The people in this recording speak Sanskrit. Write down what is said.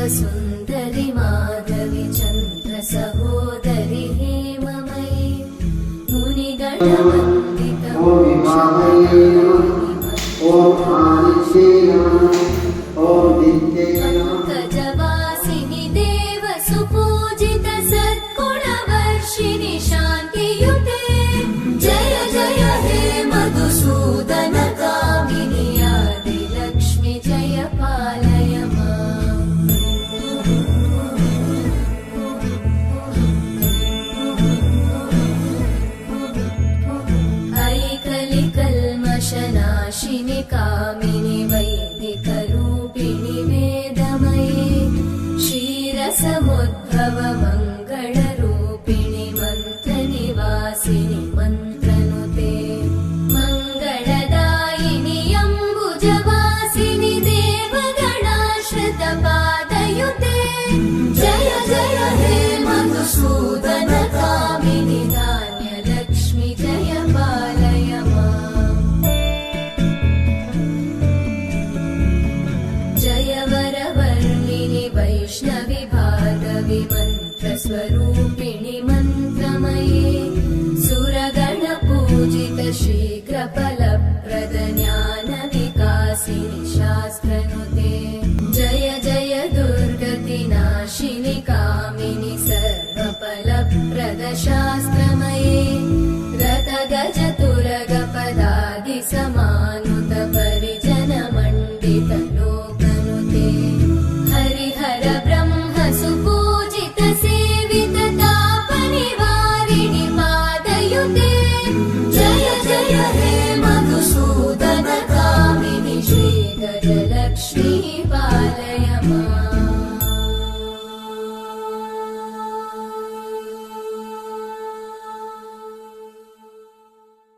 सुन्दरि माधवि चन्द्र सहोदरि हेममयि मुनिगणवन्दित ॐ हिमालये नमः ॐ आदिशे नमः ॐ दित्ये जनाशिनिकामिनि स्वरूपिणि मन्त्रमये सुरगणपूजित श्रीकृपलप्रद ज्ञानविकासिनि शास्त्रनुते। जय जय दुर्गतिनाशिनि कामिनि सर्वफलप्रद शास्त्रमये गत गतुर्गपदादि समा you.